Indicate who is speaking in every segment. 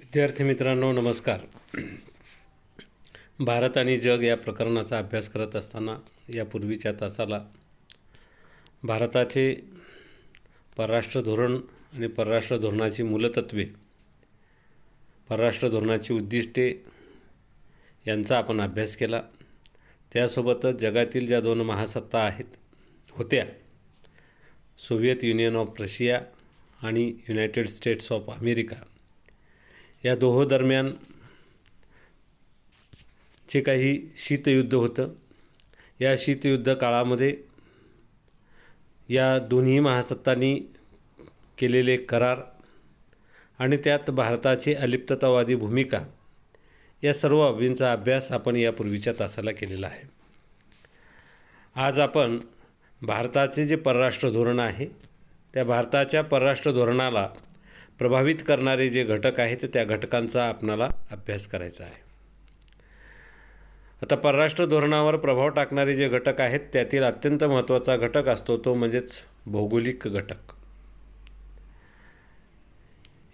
Speaker 1: विद्यार्थी मित्रांनो नमस्कार. भारत आणि जग या प्रकरणाचा अभ्यास करत असताना यापूर्वीच्या तासाला भारताचे परराष्ट्र धोरण आणि परराष्ट्र धोरणाची मूलतत्वे परराष्ट्र धोरणाची उद्दिष्टे यांचा आपण अभ्यास केला. त्यासोबतच जगातील ज्या दोन महासत्ता आहेत होत्या सोव्हिएत युनियन ऑफ रशिया आणि युनायटेड स्टेट्स ऑफ अमेरिका. या दोहो दरम्यान जे काही शीतयुद्ध होतं या शीतयुद्ध काळामध्ये या दोन्ही महासत्तांनी केलेले करार आणि त्यात भारताची अलिप्ततावादी भूमिका या सर्व बाबींचा अभ्यास आपण यापूर्वीच्या तासाला केलेला आहे. आज आपण भारताचे जे परराष्ट्र धोरण आहे त्या भारताच्या परराष्ट्र धोरणाला प्रभावित करणारे जे घटक आहेत त्या घटकांचा आपणाला अभ्यास करायचा आहे. आता परराष्ट्र धोरणावर प्रभाव टाकणारे जे घटक आहेत त्यातील अत्यंत महत्त्वाचा घटक असतो तो म्हणजेच भौगोलिक घटक.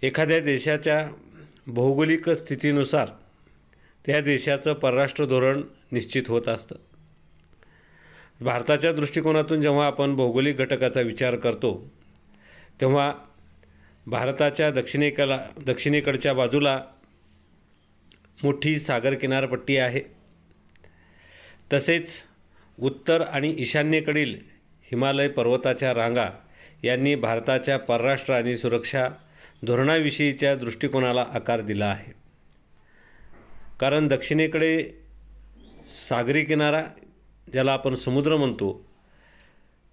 Speaker 1: एखाद्या देशाच्या भौगोलिक स्थितीनुसार त्या देशाचं परराष्ट्र धोरण निश्चित होत असतं. भारताच्या दृष्टिकोनातून जेव्हा आपण भौगोलिक घटकाचा विचार करतो तेव्हा भारताच्या दक्षिणेकला दक्षिणेकडच्या बाजूला मोठी सागर किनारपट्टी आहे. तसेच उत्तर आणि ईशान्येकडील हिमालय पर्वताच्या रांगा यांनी भारताच्या परराष्ट्र आणि सुरक्षा धोरणाविषयीच्या दृष्टिकोनाला आकार दिला आहे. कारण दक्षिणेकडे सागरी किनारा ज्याला आपण समुद्र म्हणतो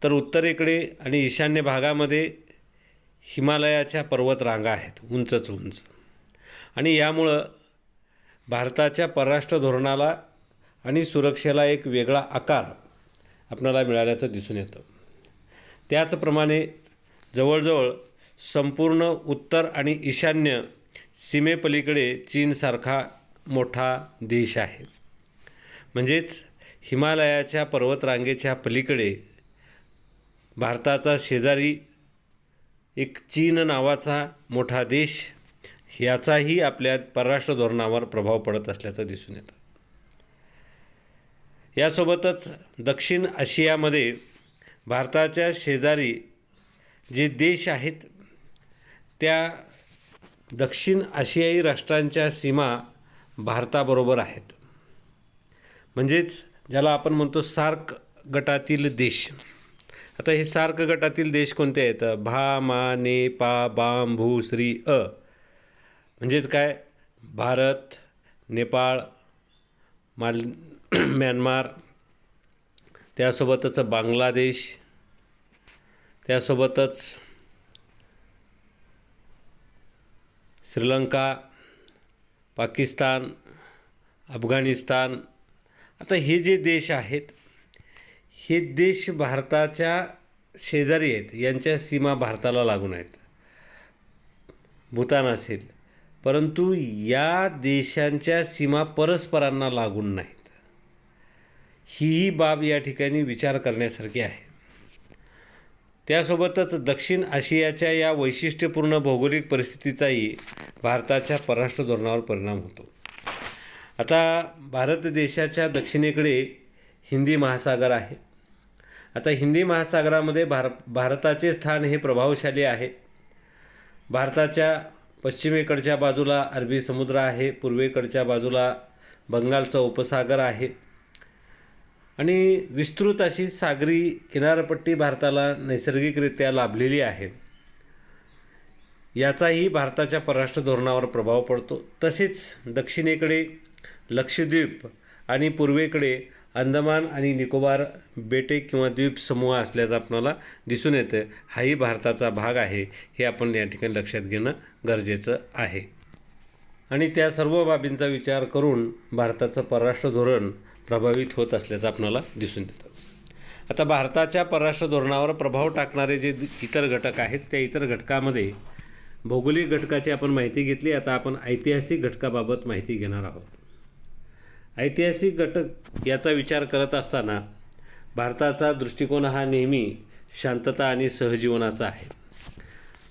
Speaker 1: तर उत्तरेकडे आणि ईशान्य भागामध्ये हिमालयाच्या पर्वतरांगा आहेत उंचच उंच. आणि यामुळं भारताच्या परराष्ट्र धोरणाला आणि सुरक्षेला एक वेगळा आकार आपल्याला मिळाल्याचं दिसून येतं. त्याचप्रमाणे जवळजवळ संपूर्ण उत्तर आणि ईशान्य सीमेपलीकडे चीनसारखा मोठा देश आहे. म्हणजेच हिमालयाच्या पर्वतरांगेच्या पलीकडे भारताचा शेजारी एक चीन नावाचा मोठा देश याचाही आपल्या परराष्ट्र धोरणावर प्रभाव पडत असल्याचं दिसून येतं. यासोबतच दक्षिण आशियामध्ये भारताच्या शेजारी जे देश आहेत त्या दक्षिण आशियाई राष्ट्रांच्या सीमा भारताबरोबर आहेत. म्हणजेच ज्याला आपण म्हणतो सार्क गटातील देश. आता हे सार्क गटातील देश कोणते आहेत? भा मा ने पा बाम भू श्री अ. म्हणजेच काय? भारत नेपाळ माल म्यानमार त्यासोबतच बांगलादेश त्यासोबतच श्रीलंका पाकिस्तान अफगाणिस्तान. आता हे जे देश आहेत हे देश भारताच्या शेजारी आहेत. यांच्या सीमा भारताला लागून आहेत. भूतान असेल. परंतु या देशांच्या सीमा परस्परांना लागून नाहीत. हीही बाब या ठिकाणी विचार करण्यासारखी आहे. त्यासोबतच दक्षिण आशियाच्या या वैशिष्ट्यपूर्ण भौगोलिक परिस्थितीचाही भारताच्या परराष्ट्र धोरणावर परिणाम होतो. आता भारत देशाच्या दक्षिणेकडे हिंदी महासागर आहे. आता हिंदी महासागरामध्ये भार भारताचे स्थान हे प्रभावशाली आहे. भारताच्या पश्चिमेकडच्या बाजूला अरबी समुद्र आहे पूर्वेकडच्या बाजूला बंगालचा उपसागर आहे. आणि विस्तृत अशी सागरी किनारपट्टी भारताला नैसर्गिकरित्या लाभलेली आहे. याचाही भारताच्या परराष्ट्र धोरणावर प्रभाव पडतो. तसेच दक्षिणेकडे लक्षद्वीप आणि पूर्वेकडे अंदमान आणि निकोबार बेटे किंवा द्वीप समूह असल्याचं आपणाला दिसून येतं हाही भारताचा भाग आहे हे आपण या ठिकाणी लक्षात घेणं गरजेचं आहे. आणि त्या सर्व बाबींचा विचार करून भारताचं परराष्ट्र धोरण प्रभावित होत असल्याचं आपणाला दिसून येतं. आता भारताच्या परराष्ट्र धोरणावर प्रभाव टाकणारे जे इतर घटक आहेत त्या इतर घटकामध्ये भौगोलिक घटकाची आपण माहिती घेतली. आता आपण ऐतिहासिक घटकाबाबत माहिती घेणार आहोत. ऐतिहासिक घटक याचा विचार करत असताना भारताचा दृष्टिकोन हा नेहमी शांतता आणि सहजीवनाचा आहे.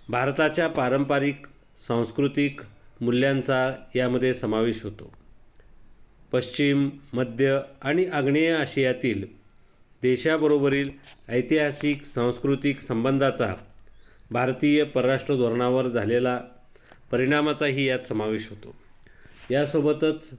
Speaker 1: भारताच्या पारंपरिक सांस्कृतिक मूल्यांचा यामध्ये समावेश होतो. पश्चिम मध्य आणि आग्नेय आशियातील देशाबरोबरील ऐतिहासिक सांस्कृतिक संबंधाचा भारतीय परराष्ट्र धोरणावर झालेला परिणामाचाही यात समावेश होतो. यासोबतच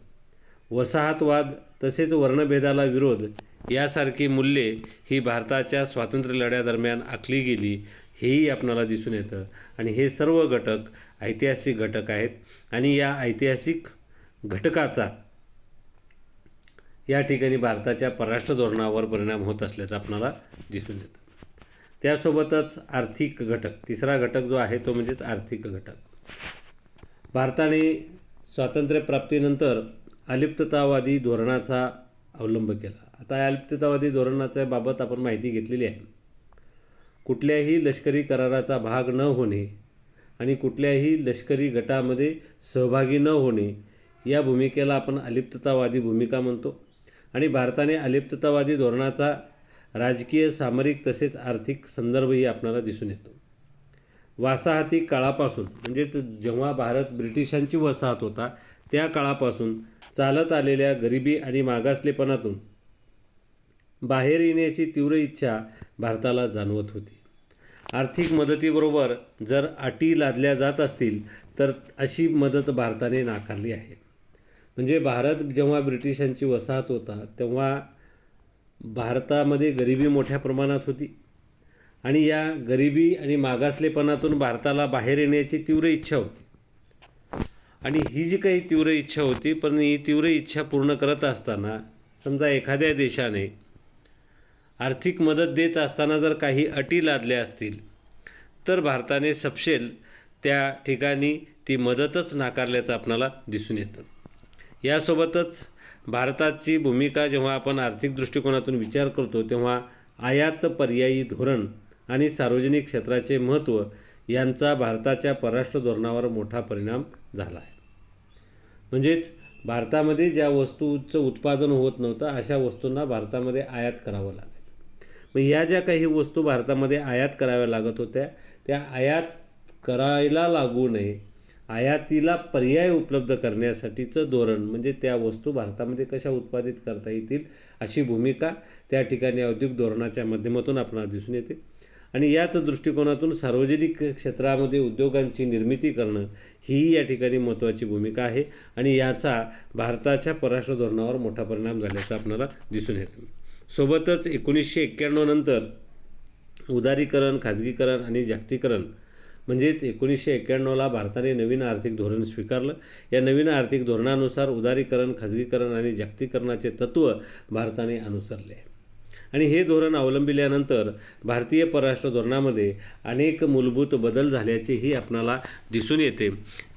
Speaker 1: वसाहतवाद तसेच वर्णभेदाला विरोध यासारखी मूल्ये ही भारताच्या स्वातंत्र्यलढ्यादरम्यान आखली गेली हेही आपणाला दिसून येतं. आणि हे सर्व घटक ऐतिहासिक घटक आहेत आणि या ऐतिहासिक घटकाचा या ठिकाणी भारताच्या परराष्ट्र धोरणावर परिणाम होत असल्याचं आपणाला दिसून येतं. त्यासोबतच आर्थिक घटक तिसरा घटक जो आहे तो म्हणजेच आर्थिक घटक. भारताने स्वातंत्र्यप्राप्तीनंतर अलिप्ततावादी धोरणाचा अवलंब केला. आता या अलिप्ततावादी धोरणाच्या बाबत आपण माहिती घेतलेली आहे. कुठल्याही लष्करी कराराचा भाग न होणे आणि कुठल्याही लष्करी गटामध्ये सहभागी न होणे या भूमिकेला आपण अलिप्ततावादी भूमिका म्हणतो. आणि भारताने अलिप्ततावादी धोरणाचा राजकीय सामरिक तसेच आर्थिक संदर्भही आपणाला दिसून येतो. वासाहती काळापासून म्हणजेच जेव्हा भारत ब्रिटिशांची वसाहत होता त्या काळापासून चालत आलेल्या गरिबी आणि मागासलेपणातून बाहेर येण्याची तीव्र इच्छा भारताला जाणवत होती. आर्थिक मदतीबरोबर जर अटी लादल्या जात असतील तर अशी मदत भारताने नाकारली आहे. म्हणजे भारत जेव्हा ब्रिटिशांची वसाहत होता तेव्हा भारतामध्ये गरिबी मोठ्या प्रमाणात होती. आणि या गरिबी आणि मागासलेपणातून भारताला बाहेर येण्याची तीव्र इच्छा होती. आणि ही जी काही तीव्र इच्छा होती पण ही तीव्र इच्छा पूर्ण करत असताना समजा एखाद्या देशाने आर्थिक मदत देत असताना जर काही अटी लादल्या असतील तर भारताने सपशेल त्या ठिकाणी ती मदतच नाकारल्याचं आपणाला दिसून येतं. यासोबतच भारताची भूमिका जेव्हा आपण आर्थिक दृष्टिकोनातून विचार करतो तेव्हा आयात पर्यायी धोरण आणि सार्वजनिक क्षेत्राचे महत्त्व यांचा भारताच्या परराष्ट्र धोरणावर मोठा परिणाम झाला आहे. म्हणजेच भारतामध्ये ज्या वस्तूचं उत्पादन होत नव्हतं अशा वस्तूंना भारतामध्ये आयात करावं लागायचं. मग या ज्या काही वस्तू भारतामध्ये आयात कराव्या लागत होत्या त्या आयात करायला लागू नये आयातीला पर्याय उपलब्ध करण्यासाठीचं धोरण म्हणजे त्या वस्तू भारतामध्ये कशा उत्पादित करता येतील अशी भूमिका त्या ठिकाणी औद्योगिक धोरणाच्या माध्यमातून आपल्याला दिसून येते. आणि याच दृष्टिकोनातून सार्वजनिक क्षेत्रामध्ये उद्योगांची निर्मिती करणं ही या ठिकाणी महत्त्वाची भूमिका आहे. आणि याचा भारताच्या परराष्ट्र धोरणावर मोठा परिणाम झाल्याचा आपल्याला दिसून येतं. सोबतच एकोणीसशे एक्क्याण्णव नंतर उदारीकरण खाजगीकरण आणि जागतिकरण म्हणजेच एकोणीसशे एक्क्याण्णवला भारताने नवीन आर्थिक धोरण स्वीकारलं. या नवीन आर्थिक धोरणानुसार उदारीकरण खाजगीकरण आणि जागतिकरणाचे तत्त्व भारताने अनुसरले. आहे आणि हे धोरण अवलंबिल्यानंतर भारतीय परराष्ट्र धोरणामध्ये अनेक मूलभूत बदल झाल्याचेही आपणाला दिसून येते.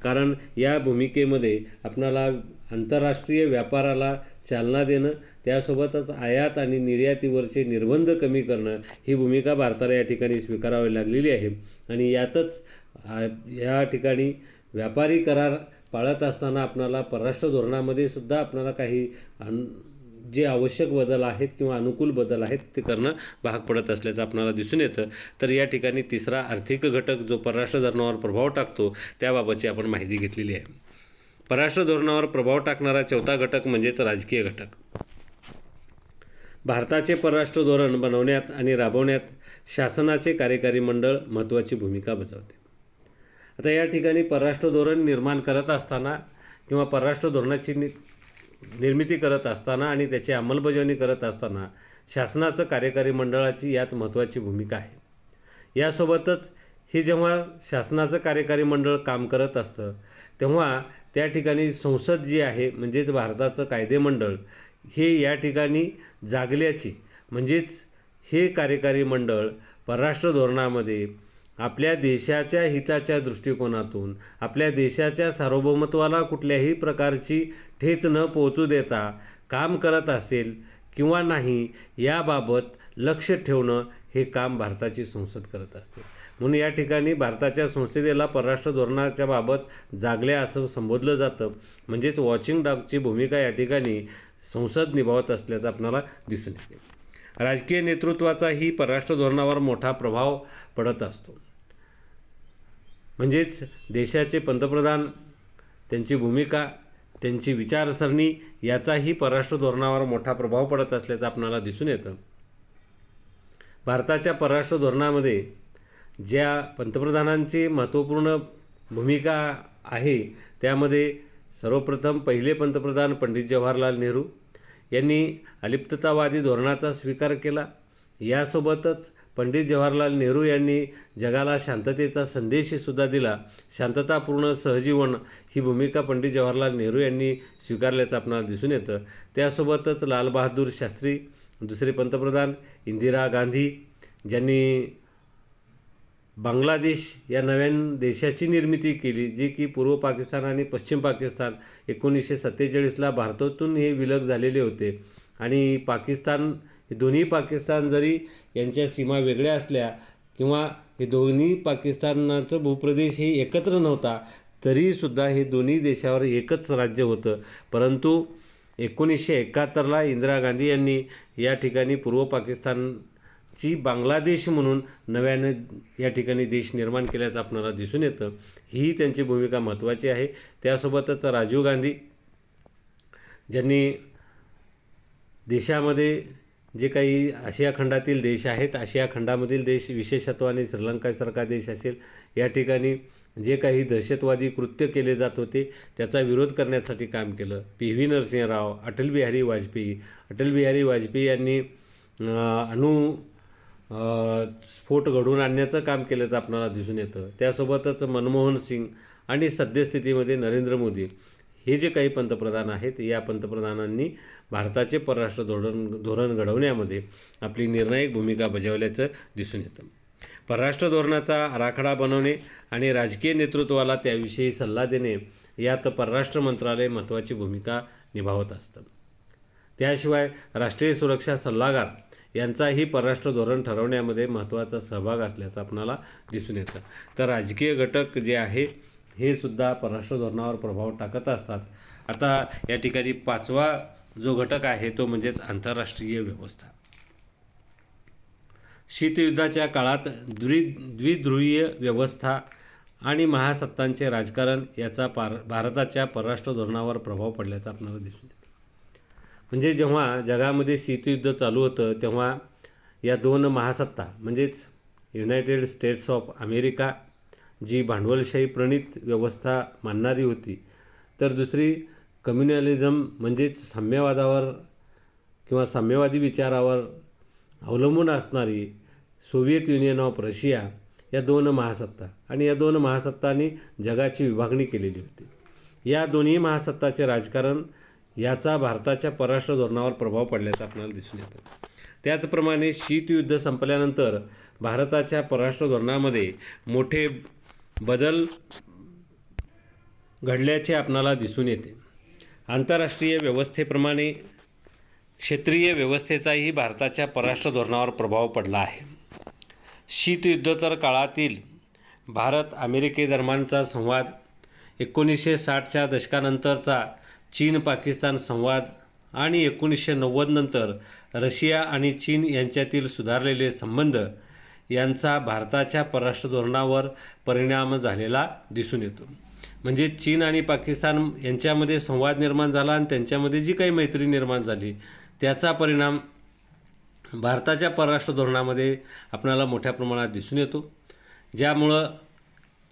Speaker 1: कारण या भूमिकेमध्ये आपणाला आंतरराष्ट्रीय व्यापाराला चालना देणं त्यासोबतच आयात आणि निर्यातीवरचे निर्बंध कमी करणं ही भूमिका भारताला या ठिकाणी स्वीकारावी लागलेली आहे. आणि यातच या ठिकाणी व्यापारी करार पाळत असताना आपणाला परराष्ट्र धोरणामध्ये सुद्धा आपणाला काही अन जे आवश्यक बदल आहेत किंवा अनुकूल बदल आहेत ते करणं भाग पडत असल्याचं आपणाला दिसून येतं. तर या ठिकाणी तिसरा आर्थिक घटक जो परराष्ट्र धोरणावर प्रभाव टाकतो त्याबाबतची आपण माहिती घेतलेली आहे. परराष्ट्र धोरणावर प्रभाव टाकणारा चौथा घटक म्हणजेच राजकीय घटक. भारताचे परराष्ट्र धोरण बनवण्यात आणि राबवण्यात शासनाचे कार्यकारी मंडळ महत्त्वाची भूमिका बजावते. आता या ठिकाणी परराष्ट्र धोरण निर्माण करत असताना किंवा परराष्ट्र धोरणाची नि निर्मिती करत असताना आणि त्याची अंमलबजावणी करत असताना शासनाचं कार्यकारी मंडळाची यात महत्त्वाची भूमिका आहे. यासोबतच हे जेव्हा शासनाचं कार्यकारी मंडळ काम करत असतं तेव्हा त्या ठिकाणी संसद जी आहे म्हणजेच भारताचं कायदेमंडळ हे या ठिकाणी जागल्याची म्हणजेच हे कार्यकारी मंडळ परराष्ट्र धोरणामध्ये आपल्या देशाच्या हिताच्या दृष्टिकोनातून आपल्या देशाच्या सार्वभौमत्वाला कुठल्याही प्रकारची ठेच न पोहोचू देता काम करत असेल किंवा नाही याबाबत लक्ष ठेवणं हे काम भारताची संसद करत असते. म्हणून या ठिकाणी भारताच्या संसदेला परराष्ट्र धोरणाच्या बाबत जागल्या असं संबोधलं जातं. म्हणजेच वॉचिंग डॉगची भूमिका या ठिकाणी संसद निभावत असल्याचं आपणाला दिसून येते. राजकीय नेतृत्वाचाही परराष्ट्र धोरणावर मोठा प्रभाव पडत असतो. म्हणजेच देशाचे पंतप्रधान त्यांची भूमिका त्यांची विचारसरणी याचाही परराष्ट्र धोरणावर मोठा प्रभाव पडत असल्याचं आपणाला दिसून येतं. भारताच्या परराष्ट्र धोरणामध्ये ज्या पंतप्रधानांची महत्त्वपूर्ण भूमिका आहे त्यामध्ये सर्वप्रथम पहिले पंतप्रधान पंडित जवाहरलाल नेहरू यांनी अलिप्ततावादी धोरणाचा स्वीकार केला. यासोबतच पंडित जवाहरलाल नेहरू यांनी जगाला शांततेचा संदेशसुद्धा दिला. शांततापूर्ण सहजीवन ही भूमिका पंडित जवाहरलाल नेहरू यांनी स्वीकारल्याचं आपणाला दिसून येतं. त्यासोबतच लालबहादूर शास्त्री दुसरे पंतप्रधान इंदिरा गांधी ज्यांनी बांगलादेश या नव्यान देशाची निर्मिती केली जी की पूर्व पाकिस्तान आणि पश्चिम पाकिस्तान एकोणीसशे सत्तेचाळीसला भारतातून हे विलग झालेले होते. आणि पाकिस्तान हे दोन्ही पाकिस्तान जरी यांच्या सीमा वेगळ्या असल्या किंवा हे दोन्ही पाकिस्तानाचं भूप्रदेश हे एकत्र नव्हता तरीसुद्धा हे दोन्ही देशावर एकच राज्य होतं. परंतु एकोणीसशे एकाहत्तरला इंदिरा गांधी यांनी या ठिकाणी पूर्व पाकिस्तानची बांगलादेश म्हणून नव्याने या ठिकाणी देश निर्माण केल्याचं आपणाला दिसून येतं. ही त्यांची भूमिका महत्त्वाची आहे. त्यासोबतच राजीव गांधी ज्यांनी देशामध्ये जे काही आशिया खंडातील देश आहेत आशिया खंडामधील देश विशेषत्वाने श्रीलंकासारखा देश असेल या ठिकाणी जे काही दहशतवादी कृत्य केले जात होते त्याचा विरोध करण्यासाठी काम केलं. पी व्ही नरसिंहराव अटल बिहारी वाजपेयी अटल बिहारी वाजपेयी यांनी अणु स्फोट घडवून आणण्याचं काम केल्याचं आपल्याला दिसून येतं. त्यासोबतच मनमोहन सिंग आणि सद्यस्थितीमध्ये नरेंद्र मोदी हे जे काही पंतप्रधान आहेत या पंतप्रधानांनी भारताचे परराष्ट्र धोरण धोरण घडवण्यामध्ये आपली निर्णायक भूमिका बजावल्याचं दिसून येतं. परराष्ट्र धोरणाचा आराखडा बनवणे आणि राजकीय नेतृत्वाला त्याविषयी सल्ला देणे यात परराष्ट्र मंत्रालय महत्त्वाची भूमिका निभावत असतं. त्याशिवाय राष्ट्रीय सुरक्षा सल्लागार यांचाही परराष्ट्र धोरण ठरवण्यामध्ये महत्त्वाचा सहभाग असल्याचं आपणाला दिसून येतं. तर राजकीय घटक जे आहे हे सुद्धा परराष्ट्र धोरणावर प्रभाव टाकत असतात. आता या ठिकाणी पाचवा जो घटक आहे तो म्हणजेच आंतरराष्ट्रीय व्यवस्था. शीतयुद्धाच्या काळात द्वि द्विध्रुवीय व्यवस्था आणि महासत्तांचे राजकारण याचा पार भारताच्या परराष्ट्र धोरणावर प्रभाव पडल्याचा आपल्याला दिसून येतो. म्हणजे जेव्हा जगामध्ये शीतयुद्ध चालू होतं तेव्हा या दोन महासत्ता म्हणजेच युनायटेड स्टेट्स ऑफ अमेरिका जी भांडवलशाही प्रणित व्यवस्था मानणारी होती तर दुसरी कम्युनॅलिझम म्हणजेच साम्यवादावर किंवा साम्यवादी विचारावर अवलंबून असणारी सोव्हिएत युनियन ऑफ रशिया या दोन महासत्ता आणि या दोन महासत्तांनी जगाची विभागणी केलेली होती. या दोन्ही महासत्ताचे राजकारण याचा भारताच्या परराष्ट्र धोरणावर प्रभाव पडल्याचा आपल्याला दिसून येतं. त्याचप्रमाणे शीतयुद्ध संपल्यानंतर भारताच्या परराष्ट्र धोरणामध्ये मोठे बदल घडल्याचे आपणाला दिसून येते. आंतरराष्ट्रीय व्यवस्थेप्रमाणे क्षेत्रीय व्यवस्थेचाही भारताच्या परराष्ट्र धोरणावर प्रभाव पडला आहे. शीतयुद्धोत्तर काळातील भारत अमेरिकेदरम्यानचा संवाद एकोणीसशे साठच्या दशकानंतरचा चीन पाकिस्तान संवाद आणि एकोणीसशे नव्वद नंतर रशिया आणि चीन यांच्यातील सुधारलेले संबंध यांचा भारताच्या परराष्ट्र धोरणावर परिणाम झालेला दिसून येतो. म्हणजे चीन आणि पाकिस्तान यांच्यामध्ये संवाद निर्माण झाला आणि त्यांच्यामध्ये जी काही मैत्री निर्माण झाली त्याचा परिणाम भारताच्या परराष्ट्र धोरणामध्ये आपणाला मोठ्या प्रमाणात दिसून येतो. ज्यामुळं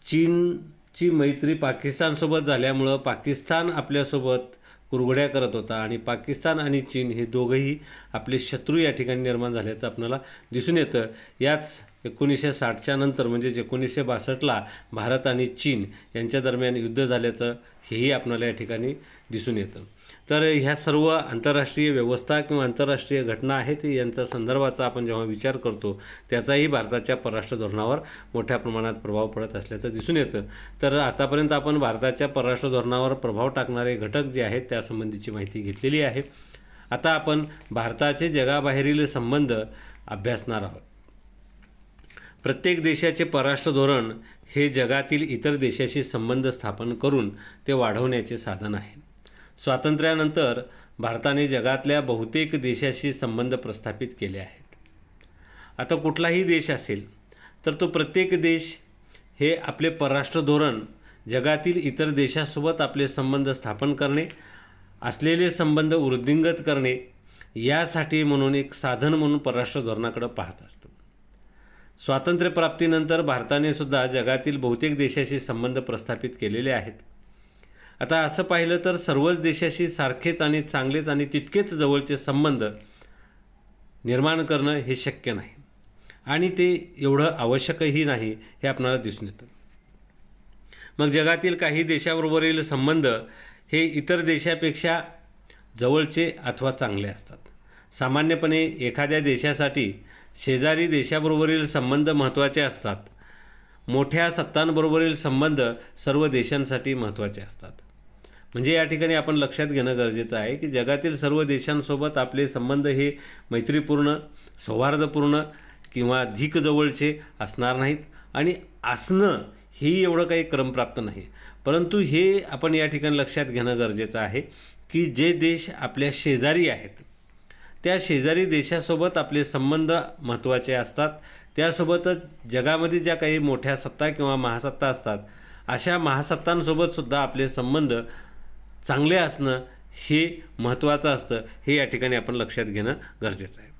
Speaker 1: चीनची मैत्री पाकिस्तानसोबत झाल्यामुळं पाकिस्तान आपल्यासोबत कुरघड्या करत होता आणि पाकिस्तान आणि चीन हे दोघंही आपले शत्रू या ठिकाणी निर्माण झाल्याचं आपल्याला दिसून येतं. याच एकोणीसशे साठच्या नंतर म्हणजेच एकोणीसशे बासष्टला भारत आणि चीन यांच्या दरम्यान युद्ध झाल्याचं हेही आपल्याला या ठिकाणी दिसून येतं. तर ह्या सर्व आंतरराष्ट्रीय व्यवस्था किंवा आंतरराष्ट्रीय घटना आहेत यांचा संदर्भाचा आपण जेव्हा विचार करतो त्याचाही भारताच्या परराष्ट्र धोरणावर मोठ्या प्रमाणात प्रभाव पडत असल्याचं दिसून येतं. तर आतापर्यंत आपण भारताच्या परराष्ट्र धोरणावर प्रभाव टाकणारे घटक जे आहेत त्यासंबंधीची माहिती घेतलेली आहे. आता आपण भारताचे जगाबाहेरील संबंध अभ्यासणार आहोत. प्रत्येक देशाचे परराष्ट्र धोरण हे जगातील इतर देशाशी संबंध स्थापन करून ते वाढवण्याचे साधन आहे. स्वातंत्र्यानंतर भारताने जगातल्या बहुतेक देशाशी संबंध प्रस्थापित केले आहेत. आता कुठलाही देश असेल तर तो प्रत्येक देश हे आपले परराष्ट्र धोरण जगातील इतर देशासोबत आपले संबंध स्थापन करणे असलेले संबंध वृद्धिंगत करणे यासाठी म्हणून एक साधन म्हणून परराष्ट्र धोरणाकडं पाहत असतो. स्वातंत्र्यप्राप्तीनंतर भारताने सुद्धा जगातील बहुतेक देशाशी संबंध प्रस्थापित केलेले आहेत. आता असं पाहिलं तर सर्वच देशाशी सारखेच आणि चांगलेच आणि तितकेच जवळचे संबंध निर्माण करणं हे शक्य नाही. आणि ते एवढं आवश्यकही नाही हे आपणाला दिसून येतं. मग जगातील काही देशाबरोबरील संबंध हे इतर देशापेक्षा जवळचे अथवा चांगले असतात. सामान्यपणे एखाद्या देशासाठी शेजारी देशाबरोबरील संबंध महत्त्वाचे असतात. मोठ्या सत्तांबरोबरील संबंध सर्व देशांसाठी महत्त्वाचे असतात. म्हणजे या ठिकाणी आपण लक्षात घेणं गरजेचं आहे की जगातील सर्व देशांसोबत आपले संबंध हे मैत्रीपूर्ण सौहार्दपूर्ण किंवा धिक जवळचे असणार नाहीत आणि असणं हेही एवढं काही क्रमप्राप्त नाही. परंतु हे आपण या ठिकाणी लक्षात घेणं गरजेचं आहे की जे देश आपल्या शेजारी आहेत त्या शेजारी देशासोबत आपले संबंध महत्त्वाचे असतात. त्यासोबतच जगामध्ये ज्या काही मोठ्या सत्ता किंवा महासत्ता असतात अशा महासत्तांसोबतसुद्धा आपले संबंध चांगले असणं हे महत्त्वाचं असतं. हे या ठिकाणी आपण लक्षात घेणं गरजेचं आहे.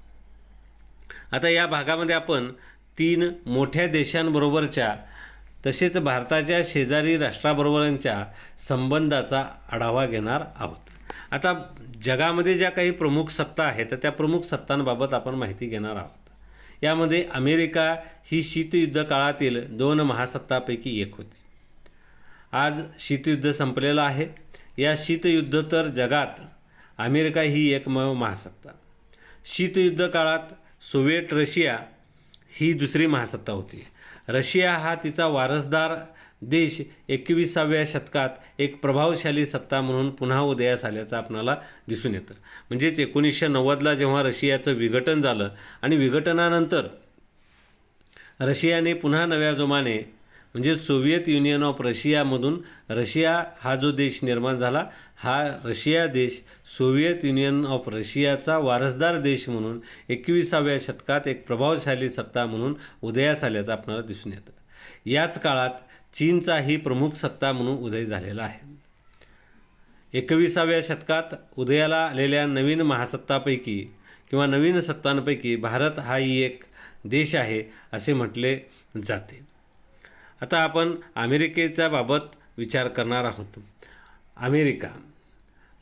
Speaker 1: आता या भागामध्ये आपण तीन मोठ्या देशांबरोबरच्या तसेच भारताच्या शेजारी राष्ट्राबरोबरांच्या संबंधाचा आढावा घेणार आहोत. आता जगामध्ये ज्या काही प्रमुख सत्ता आहेत तर त्या प्रमुख सत्तांबाबत आपण माहिती घेणार आहोत. यामध्ये अमेरिका ही शीतयुद्ध काळातील दोन महासत्तापैकी एक होती. आज शीतयुद्ध संपलेलं आहे. या शीतयुद्ध तर जगात अमेरिका ही एकमेव महासत्ता. शीतयुद्ध काळात सोव्हिएट रशिया ही दुसरी महासत्ता होती. रशिया हा तिचा वारसदार देश एकविसाव्या शतकात एक प्रभावशाली सत्ता म्हणून पुन्हा उदयास आल्याचं आपणाला दिसून येतं. म्हणजेच एकोणीसशे नव्वदला जेव्हा रशियाचं विघटन झालं आणि विघटनानंतर रशियाने पुन्हा नव्या जोमाने म्हणजे सोव्हिएत युनियन ऑफ रशियामधून रशिया हा जो देश निर्माण झाला हा रशिया देश सोव्हिएत युनियन ऑफ रशियाचा वारसदार देश म्हणून एकविसाव्या शतकात एक प्रभावशाली सत्ता म्हणून उदयास आल्याचं आपल्याला दिसून येतं. याच काळात चीनचाही प्रमुख सत्ता म्हणून उदय झालेला आहे. एकविसाव्या शतकात उदयाला आलेल्या नवीन महासत्तापैकी किंवा नवीन सत्तांपैकी भारत हाही एक देश आहे असे म्हटले जाते. आता आपण अमेरिकेच्या बाबत विचार करणार आहोत. अमेरिका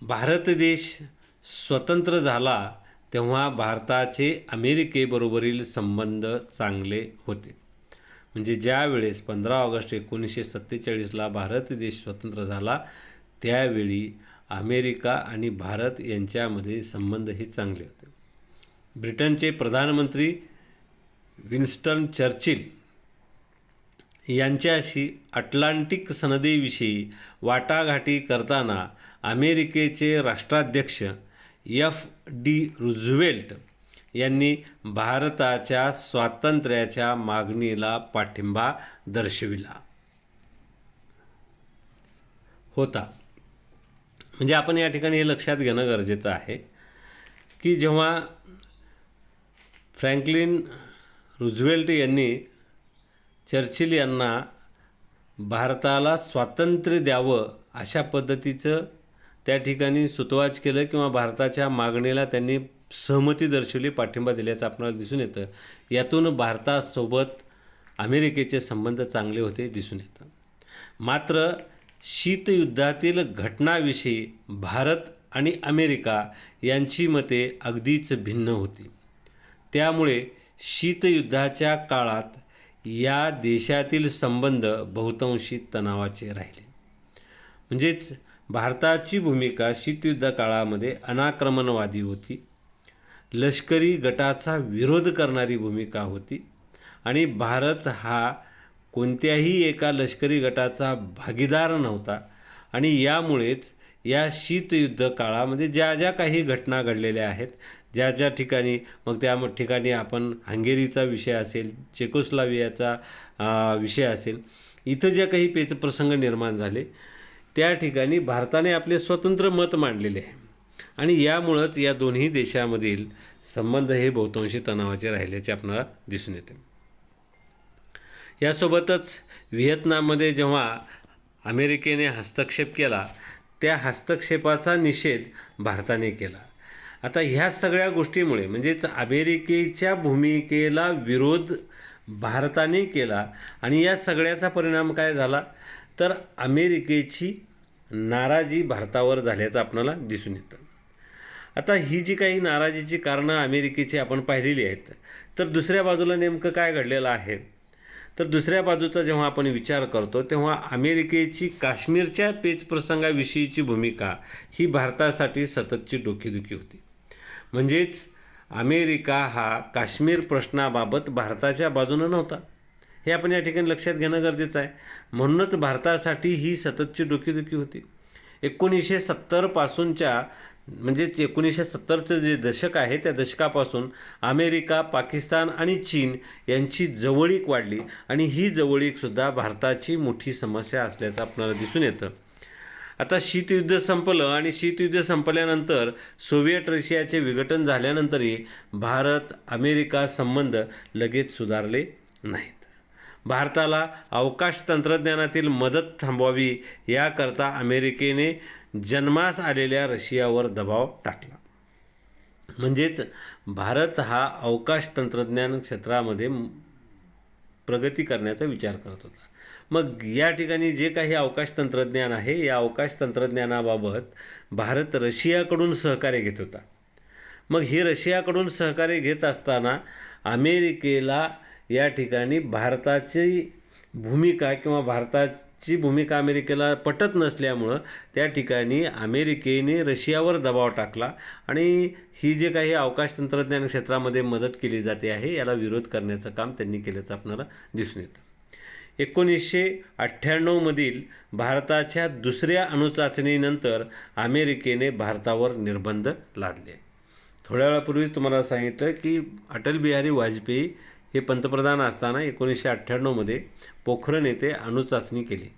Speaker 1: भारत देश स्वतंत्र झाला तेव्हा भारताचे अमेरिकेबरोबरील संबंध चांगले होते. म्हणजे ज्यावेळेस पंधरा ऑगस्ट एकोणीसशे सत्तेचाळीसला भारत देश स्वतंत्र झाला त्यावेळी अमेरिका आणि भारत यांच्यामध्ये संबंध हे चांगले होते. ब्रिटनचे प्रधानमंत्री विन्स्टन चर्चिल यांच्याशी अटलांटिक सनदेविषयी वाटाघाटी करताना अमेरिकेचे राष्ट्राध्यक्ष एफ डी रुझवेल्ट यांनी भारताच्या स्वातंत्र्याच्या मागणीला पाठिंबा दर्शविला होता. म्हणजे आपण या ठिकाणी हे लक्षात घेणं गरजेचं आहे की जेव्हा फ्रँकलिन रुझवेल्ट यांनी चर्चिल यांना भारताला स्वातंत्र्य द्यावं अशा पद्धतीचं त्या ठिकाणी सुतवाच केलं किंवा भारताच्या मागणीला त्यांनी सहमती दर्शवली पाठिंबा दिल्याचं आपल्याला दिसून येतं. यातून भारतासोबत अमेरिकेचे संबंध चांगले होते दिसून येतं. मात्र शीतयुद्धातील घटनाविषयी भारत आणि अमेरिका यांची मते अगदीच भिन्न होती. त्यामुळे शीतयुद्धाच्या काळात या देशातील संबंध बहुतांशी तणावाचे राहिले. म्हणजेच भारताची भूमिका शीतयुद्ध काळामध्ये अनाक्रमणवादी होती. लष्करी गटाचा विरोध करणारी भूमिका होती. आणि भारत हा कोणत्याही एका लष्करी गटाचा भागीदार नव्हता. आणि यामुळेच या शीतयुद्ध काळामध्ये ज्या ज्या काही घटना घडलेल्या आहेत ज्या ज्या ठिकाणी मग त्या ठिकाणी आपण हंगेरीचा विषय असेल चेकोस्लावियाचा विषय असेल इथं ज्या काही पेच प्रसंग निर्माण झाले त्या ठिकाणी भारताने आपले स्वतंत्र मत मांडलेले आहे. आणि यामुळंच या दोन्ही देशामधील संबंध हे बहुतांशी तणावाचे राहिल्याचे आपल्याला दिसून येते. यासोबतच व्हिएतनाममध्ये जेव्हा अमेरिकेने हस्तक्षेप केला त्या हस्तक्षेपाचा निषेध भारताने केला. आता ह्या सगळ्या गोष्टीमुळे म्हणजेच अमेरिकेच्या भूमिकेला विरोध भारताने केला आणि या सगळ्याचा परिणाम काय झाला? तर अमेरिकेची नाराजी भारतावर झाल्याचं आपल्याला दिसून येतं. आता ही जी काही नाराजीची कारणं अमेरिकेची आपण पाहिलेली आहेत तर दुसऱ्या बाजूला नेमकं काय घडलेलं आहे? तर दुसऱ्या बाजूचा जेव्हा आपण विचार करतो तेव्हा अमेरिकेची काश्मीरच्या पेच प्रसंगाविषयीची भूमिका ही भारतासाठी सततची डोकेदुखी होती. म्हणजेच अमेरिका हा काश्मीर प्रश्नाबाबत भारताच्या बाजूनं नव्हता. हे आपण या ठिकाणी लक्षात घेणं गरजेचं आहे. म्हणूनच भारतासाठी ही सततची डोकेदुखी होती. एकोणीसशे सत्तरपासूनच्या म्हणजेच एकोणीसशे सत्तरचं जे दशक आहे त्या दशकापासून अमेरिका पाकिस्तान आणि चीन यांची जवळीक वाढली आणि ही जवळीकसुद्धा भारताची मोठी समस्या असल्याचं आपल्याला दिसून येतं. आता शीतयुद्ध संपलं आणि शीतयुद्ध संपल्यानंतर सोव्हिएट रशियाचे विघटन झाल्यानंतरही भारत अमेरिका संबंध लगेच सुधारले नाहीत. भारताला अवकाश तंत्रज्ञानातील मदत थांबवावी याकरता अमेरिकेने जन्मास आलेल्या रशियावर दबाव टाकला. म्हणजेच भारत हा अवकाश तंत्रज्ञान क्षेत्रामध्ये प्रगती करण्याचा विचार करत होता. मग या ठिकाणी जे काही अवकाश तंत्रज्ञान आहे या अवकाश तंत्रज्ञानाबाबत भारत रशियाकडून सहकार्य घेत होता. मग हे रशियाकडून सहकार्य घेत असताना अमेरिकेला या ठिकाणी भारताची भूमिका किंवा ची भूमिका अमेरिकेला पटत नसल्यामुळं त्या ठिकाणी अमेरिकेने रशियावर दबाव टाकला आणि ही जे काही अवकाश तंत्रज्ञान क्षेत्रामध्ये मदत केली जाते आहे याला विरोध करण्याचं काम त्यांनी केल्याचं आपल्याला दिसून येतं. एकोणीसशे अठ्ठ्याण्णवमधील भारताच्या दुसऱ्या अणुचाचणीनंतर अमेरिकेने भारतावर निर्बंध लादले. थोड्या वेळापूर्वीच तुम्हाला सांगितलं की अटल बिहारी वाजपेयी हे पंतप्रधान असताना एकोणीसशे अठ्ठ्याण्णवमध्ये पोखरण येथे अणुचाचणी केली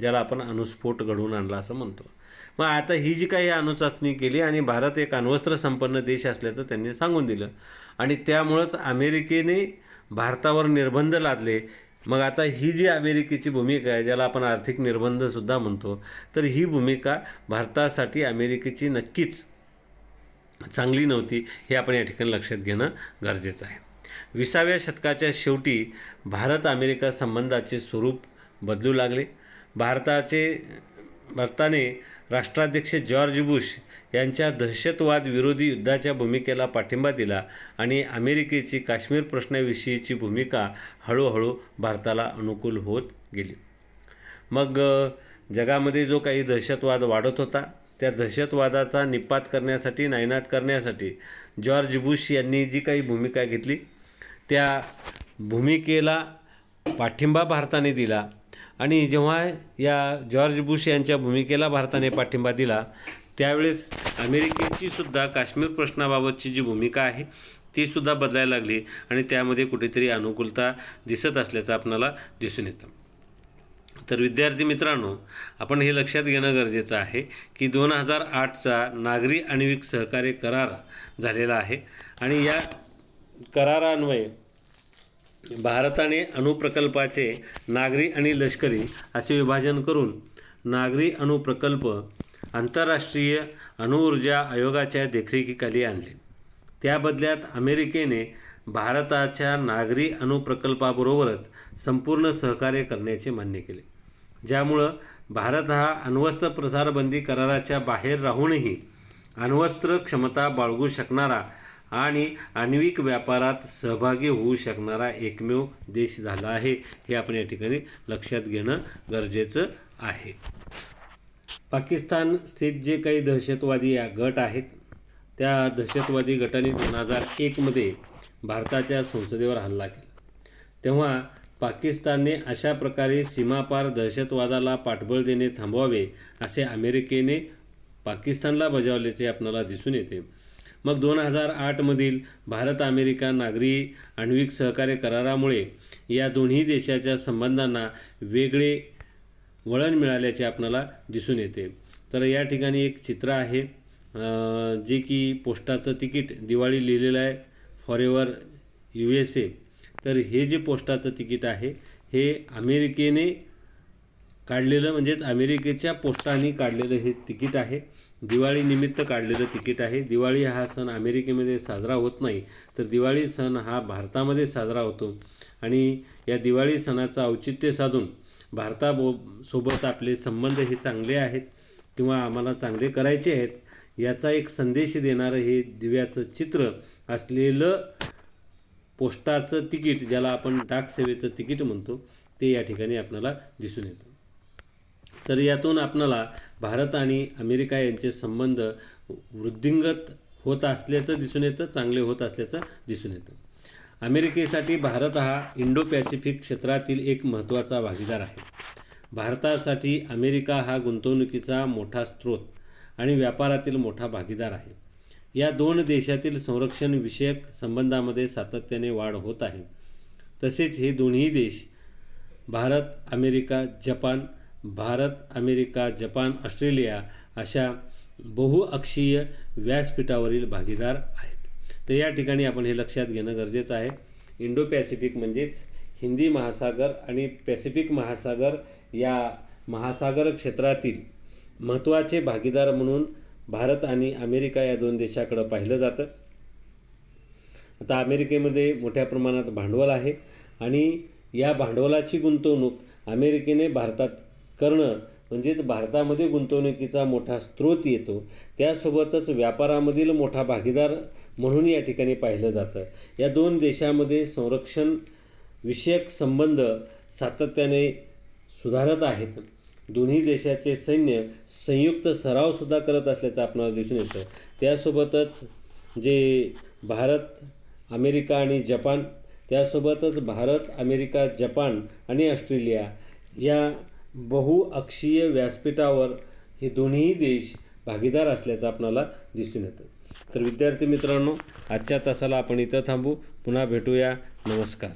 Speaker 1: ज्याला आपण अणुस्फोट घडवून आणला असं म्हणतो. मग आता ही जी काही अणुचाचणी केली आणि भारत एक अण्वस्त्र संपन्न देश असल्याचं त्यांनी सांगून दिलं आणि त्यामुळंच अमेरिकेने भारतावर निर्बंध लादले. मग आता ही जी अमेरिकेची भूमिका आहे ज्याला आपण आर्थिक निर्बंधसुद्धा म्हणतो तर ही भूमिका भारतासाठी अमेरिकेची नक्कीच चांगली नव्हती हे आपण या ठिकाणी लक्षात घेणं गरजेचं आहे. विसाव्या शतकाच्या शेवटी भारत अमेरिका संबंधाचे स्वरूप बदलू लागले. भारताचे भारताने राष्ट्राध्यक्ष जॉर्ज बुश यांच्या दहशतवाद विरोधी युद्धाच्या भूमिकेला पाठिंबा दिला आणि अमेरिकेची काश्मीर प्रश्नाविषयीची भूमिका हळूहळू भारताला अनुकूल होत गेली. मग जगामध्ये जो काही दहशतवाद वाढत होता त्या दहशतवादाचा निपात करण्यासाठी नायनाट करण्यासाठी जॉर्ज बुश यांनी जी काही भूमिका घेतली त्या भूमिकेला पाठिंबा भारताने दिला. आणि जेव्हा या जॉर्ज बुश यांच्या भूमिकेला भारताने पाठिंबा दिला त्यावेळेस अमेरिकेची सुद्धा काश्मीर प्रश्नाबाबतची जी भूमिका आहे ती सुद्धा बदलायला लागली आणि त्यामध्ये कुठेतरी अनुकूलता दिसत असल्याचं आपणाला दिसून येतं. तर विद्यार्थी मित्रांनो आपण हे लक्षात घेणं गरजेचं आहे की दोन हजार आठचा नागरी आण्विक सहकार्य करार झालेला आहे. आणि या करारान्वये भारताने अणुप्रकल्पाचे नागरी आणि लष्करी असे विभाजन करून नागरी अणुप्रकल्प आंतरराष्ट्रीय अणुऊर्जा आयोगाच्या देखरेखीखाली आणले. त्या बदल्यात अमेरिकेने भारताच्या नागरी अणुप्रकल्पाबरोबरच संपूर्ण सहकार्य करण्याचे मान्य केले. ज्यामुळं भारत हा अण्वस्त्र प्रसारबंदी कराराच्या बाहेर राहूनही अण्वस्त्र क्षमता बाळगू शकणारा आणि आण्विक व्यापारात सहभागी होऊ शकणारा एकमेव देश झाला आहे हे आपण या ठिकाणी लक्षात घेणं गरजेचं आहे. पाकिस्तान स्थित जे काही दहशतवादी या गट आहेत त्या दहशतवादी गटाने दोन हजार एकमध्ये भारताच्या संसदेवर हल्ला केला. तेव्हा पाकिस्तानने अशा प्रकारे सीमापार दहशतवादाला पाठबळ देणे थांबवावे असे अमेरिकेने पाकिस्तानला बजावल्याचे आपल्याला दिसून येते. मग दोन हजार आठमधील भारत अमेरिका नागरी आण्विक सहकार्य करारामुळे या दोन्ही देशाच्या संबंधांना वेगळे वळण मिळाल्याचे आपणाला दिसून येते. तर या ठिकाणी एक चित्र आहे जे की पोस्टाचं तिकीट दिवाळी लिहिलेलं आहे फॉर यू एस ए. तर हे जे पोस्टाचं तिकीट आहे हे अमेरिकेने काढलेलं म्हणजेच अमेरिकेच्या पोस्टाने काढलेलं हे तिकीट आहे. दिवाळीनिमित्त काढलेलं तिकीट आहे. दिवाळी हा सण अमेरिकेमध्ये साजरा होत नाही तर दिवाळी सण हा भारतामध्ये साजरा होतो. आणि या दिवाळी सणाचं औचित्य साधून भारताबो सोबत आपले संबंध हे चांगले आहेत किंवा आम्हाला चांगले करायचे आहेत याचा एक संदेश देणारं हे दिव्याचं चित्र असलेलं पोस्टाचं तिकीट ज्याला आपण डाकसेवेचं तिकीट म्हणतो ते या ठिकाणी आपल्याला दिसून येतं. तर यातून आपणाला भारत आणि अमेरिका यांचे संबंध वृद्धिंगत होत असल्याचं दिसून येतं चांगले होत असल्याचं दिसून येतं. अमेरिकेसाठी भारत हा इंडो पॅसिफिक क्षेत्रातील एक महत्त्वाचा भागीदार आहे. भारतासाठी अमेरिका हा गुंतवणुकीचा मोठा स्रोत आणि व्यापारातील मोठा भागीदार आहे. या दोन देशातील संरक्षण विषयक संबंधामध्ये सातत्याने वाढ होत आहे. तसेच हे दोन्ही देश Bharat America Japan Bharat America Japan Australia अशा बहुअक्षीय व्यासपीठावरील भागीदार आहेत. तर या ठिकाणी आपण हे लक्षात घेणं गरजेचं आहे. इंडो पॅसिफिक म्हणजेच हिंदी महासागर आणि पॅसिफिक महासागर या महासागर क्षेत्रातील महत्त्वाचे भागीदार म्हणून भारत आणि अमेरिका या दोन देशाकडं पाहिलं जातं. आता अमेरिकेमध्ये मोठ्या प्रमाणात भांडवल आहे आणि या भांडवलाची गुंतवणूक अमेरिकेने भारतात करणं म्हणजेच भारतामध्ये गुंतवणुकीचा मोठा स्रोत येतो. त्यासोबतच व्यापारामधील मोठा भागीदार म्हणून या ठिकाणी पाहिलं जातं. या दोन देशामध्ये संरक्षण विषयक संबंध सातत्याने सुधारत आहेत. दोन्ही देशाचे सैन्य संयुक्त सरावसुद्धा करत असल्याचं आपणाला दिसून येतं. त्यासोबतच जे भारत अमेरिका आणि जपान त्यासोबतच भारत अमेरिका जपान आणि ऑस्ट्रेलिया या बहुअक्षीय व्यासपीठावर हे दोन्ही देश भागीदार असल्याचं आपणाला दिसून येतं. तर विद्यार्थी मित्रांनो आजच्या तासाला आपण इथं थांबू. पुन्हा भेटूया. नमस्कार.